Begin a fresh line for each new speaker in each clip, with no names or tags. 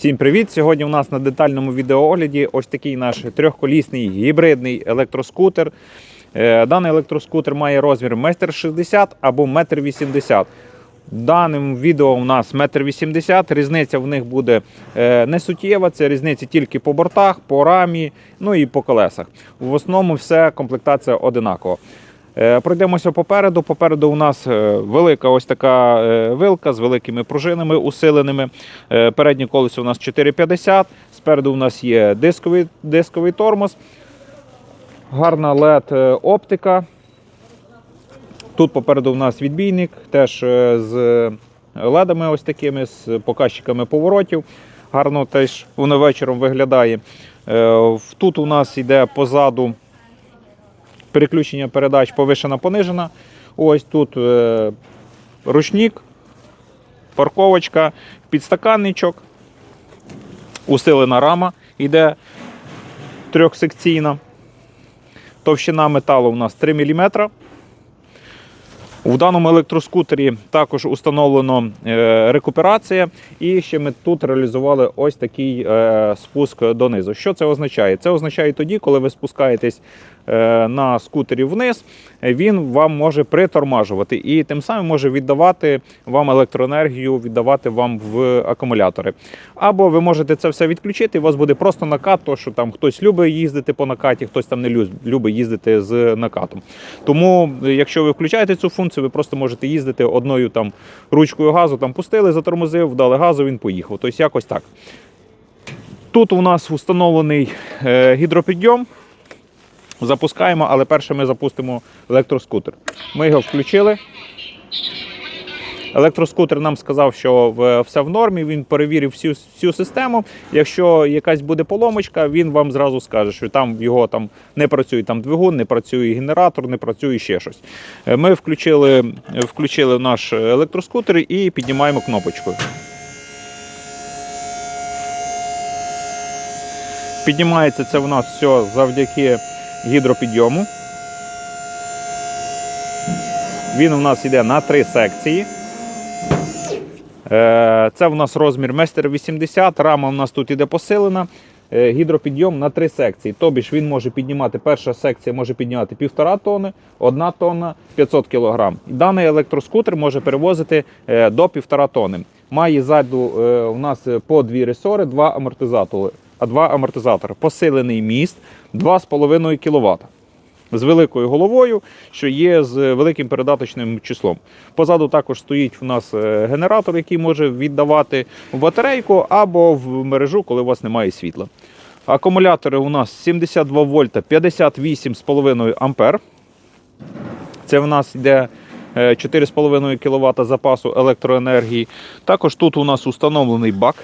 Всім привіт! Сьогодні у нас на детальному відеоогляді ось такий наш трьохколісний гібридний електроскутер. Е, Даний електроскутер має розмір 1,60 м або 1,80 м. В даному відео у нас 1,80 м. Різниця в них буде е, не суттєва, це різниця тільки по бортах, по рамі, ну і по колесах. В основному все комплектація одинакова. Е, Пройдемося попереду. Попереду у нас е, велика ось така е, вилка з великими пружинами усиленими. Переднє колесо у нас 4,50. Спереду у нас є дисковий, дисковий тормоз. Гарна LED оптика. Тут попереду у нас відбійник, теж з ледами ось такими, з показчиками поворотів. Гарно теж воно вечором виглядає. Тут у нас йде позаду переключення передач повишена понижена. Ось тут е, ручник, парковочка, підстаканничок, усилена рама йде трьохсекційна. Товщина металу у нас 3 мм. У даному електроскутері також установлено е, рекуперація, і ще ми тут реалізували ось такий е, спуск донизу. Що це означає? Це означає тоді, коли ви спускаєтесь е, на скутері вниз, він вам може притормажувати і тим самим може віддавати вам електроенергію, віддавати вам в акумулятори. Або ви можете це все відключити, і у вас буде просто накат, то що там хтось любить їздити по накаті, хтось там не любить їздити з накатом. Тому, якщо ви включаєте цю функцію, ви просто можете їздити одною там ручкою газу, там пустили, затормозив, вдали газу, він поїхав. Тобто якось так. Тут у нас встановлений е, гідропідйом. Запускаємо, але перше ми запустимо електроскутер. Ми його включили. Електроскутер нам сказав, що все в нормі. Він перевірив всю, всю систему. Якщо якась буде поломочка, він вам зразу скаже, що там його там не працює там двигун, не працює генератор, не працює ще щось. Е, Ми включили, включили наш електроскутер і піднімаємо кнопочкою. Піднімається це в нас все завдяки гідропідйому. Він у нас йде на три секції. Е, Це в нас розмір 1,80 м, рама у нас тут іде посилена. Е, Гідропідйом на три секції. Тобі ж він може піднімати, перша секція може піднімати 1,5 тонни, 1 тонна, 500 кг. Даний електроскутер може перевозити е, до 1,5 тонни. Має ззаду у нас по дві ресори, два амортизатори. А два амортизатори. Посилений міст 2,5 кВт з великою головою, що є з великим передаточним числом. Позаду також стоїть у нас е, генератор, який може віддавати в батарейку або в мережу, коли у вас немає світла. Акумулятори у нас 72 вольта 58,5 ампер. Це в нас йде е, 4,5 кВт запасу електроенергії. Також тут у нас установлений бак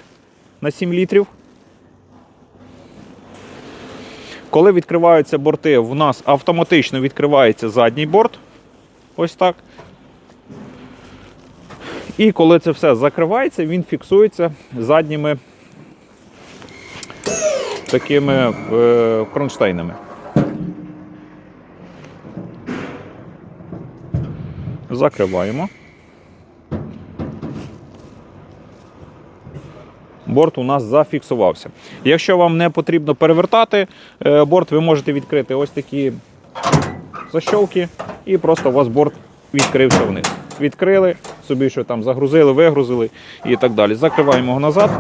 на 7 літрів. Коли відкриваються борти, в нас автоматично відкривається задній борт. Ось так. І коли це все закривається, він фіксується задніми такими е, кронштейнами. Закриваємо. Борт у нас зафіксувався. Якщо вам не потрібно перевертати е, борт, ви можете відкрити ось такі защолки, і просто у вас борт відкрився вниз. Відкрили, собі що там загрузили, вигрузили і так далі. Закриваємо його назад.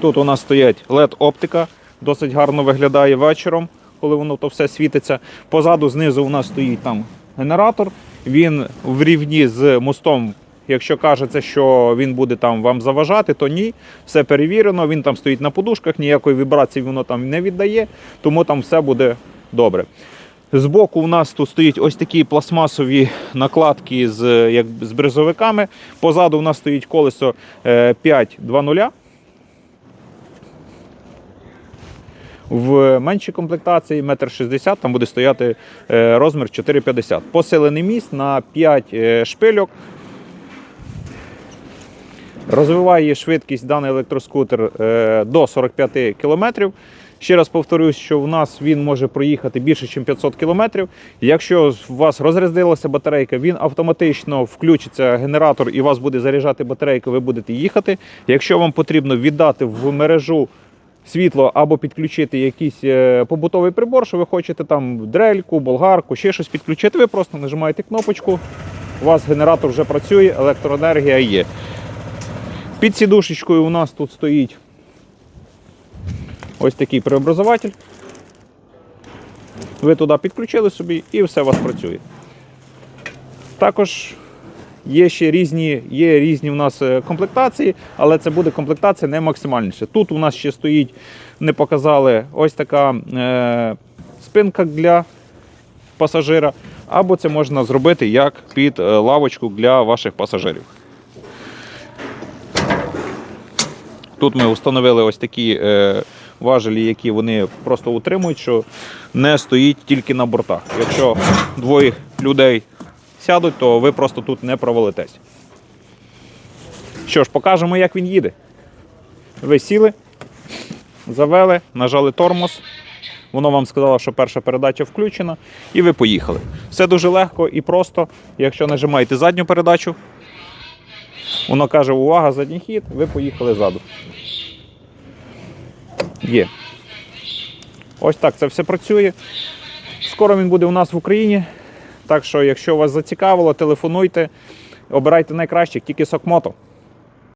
Тут у нас стоять LED-оптика, досить гарно виглядає вечором, коли воно то все світиться. Позаду, знизу у нас стоїть там генератор. Він в рівні з мостом. Якщо кажеться, що він буде там вам заважати, то ні. Все перевірено, він там стоїть на подушках, ніякої вібрації воно там не віддає, тому там все буде добре. Збоку у нас тут стоять ось такі пластмасові накладки з, як, з бризовиками. Позаду у нас стоїть колесо е, 5.2.0. В меншій комплектації 1,60 м, там буде стояти е, розмір 4,50 Посилений міст на 5 е, шпильок. Розвиває швидкість даний електроскутер е, до 45 км. Ще раз повторюсь, що в нас він може проїхати більше, ніж 500 км. Якщо у вас розрядилася батарейка, він автоматично включиться генератор і вас буде заряджати батарейка, ви будете їхати. Якщо вам потрібно віддати в мережу світло або підключити якийсь е, побутовий прибор, що ви хочете там дрельку, болгарку, ще щось підключити, ви просто нажимаєте кнопочку, у вас генератор вже працює, електроенергія є. Під сідушечкою у нас тут стоїть ось такий преобразователь. Ви туди підключили собі і все у вас працює. Також є ще різні, є різні у нас е, комплектації, але це буде комплектація не максимальніша. Тут у нас ще стоїть, не показали, ось така е, спинка для пасажира, або це можна зробити як під е, лавочку для ваших пасажирів. Тут ми встановили ось такі е, важелі, які вони просто утримують, що не стоїть тільки на бортах. Якщо двоє людей сядуть, то ви просто тут не провалитесь. Що ж, покажемо, як він їде. Ви сіли, завели, нажали тормоз. Воно вам сказало, що перша передача включена, і ви поїхали. Все дуже легко і просто. Якщо нажимаєте задню передачу, воно каже, увага, задній хід, ви поїхали ззаду. Є. Ось так це все працює. Скоро він буде у нас в Україні. Так що, якщо вас зацікавило, телефонуйте, обирайте найкращих, тільки Сокмото.